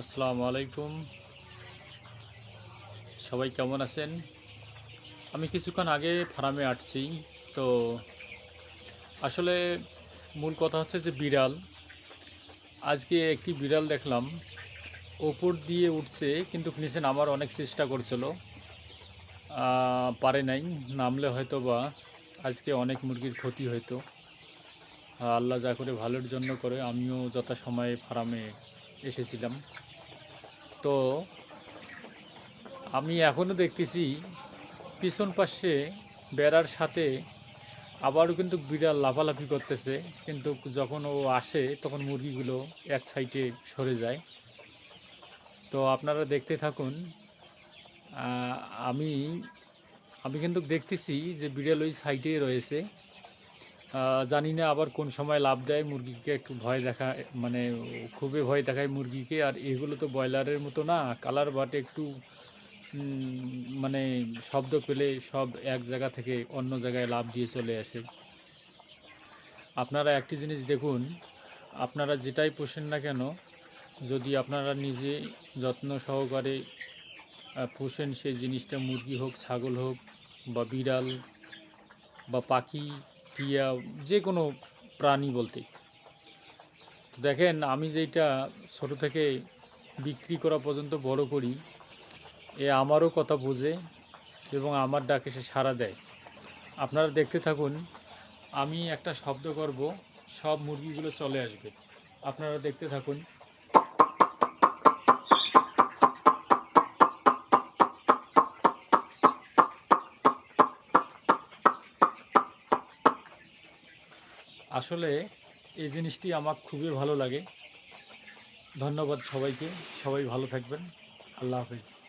আসসালামু আলাইকুম। সবাই কেমন আছেন? আমি কিছুক্ষণ আগে ফার্মে আসছি তো আসলে মূল কথা হচ্ছে যে বিড়াল আজকে একটি বিড়াল দেখলাম ওপর দিয়ে উঠছে কিন্তু নিচে নামার অনেক চেষ্টা করছিল। পারে নাই নামলে হয়তো বা আজকে অনেক মুরগির ক্ষতি আহ, আল্লাহ যা করে ভালোর জন্য করে আমিও যথাসময়ে ফার্মে এসেছিলাম। তো আমি এখনও দেখতেছি পিছন পাশে বেড়ার সাথে আবারও কিন্তু বিড়াল লাফালাফি করতেছে। কিন্তু যখন ও আসে, তখন মুরগিগুলো এক সাইডে সরে যায়। তো আপনারা দেখতে থাকুন আমি আমি কিন্তু দেখতেছি যে বিড়াল ওই সাইডে রয়েছে। জানি না আবার কোন সময় লাভ দেয় মুরগিকে একটু ভয় দেখা মানে খুবই ভয় দেখায় মুরগিকে। আর এগুলো তো ব্রয়লারের মতো না, কালার বাটে একটু মানে শব্দ পেলে সব এক জায়গা থেকে অন্য জায়গায় লাভ দিয়ে চলে আসে। আপনারা একটি জিনিস দেখুন, আপনারা যেটাই পোষেন না কেন, যদি আপনারা নিজে যত্ন সহকারে পোষেন সেই জিনিসটা, মুরগি হোক, ছাগল হোক বা বিড়াল বা পাখি টিয়া যে কোনো প্রাণী বলতে। তো দেখেন, আমি যেটা ছোট থেকে বিক্রি করা পর্যন্ত বড় করি, এ আমারও কথা বোঝে এবং আমার ডাকে সে সাড়া দেয়। আপনারা দেখতে থাকুন, আমি একটা শব্দ করব, সব মুরগিগুলো চলে আসবে। আপনারা দেখতে থাকুন। আসলে এই জিনিসটি আমার খুবই ভালো লাগে। ধন্যবাদ সবাইকে। সবাই ভালো থাকবেন। আল্লাহ হাফেজ।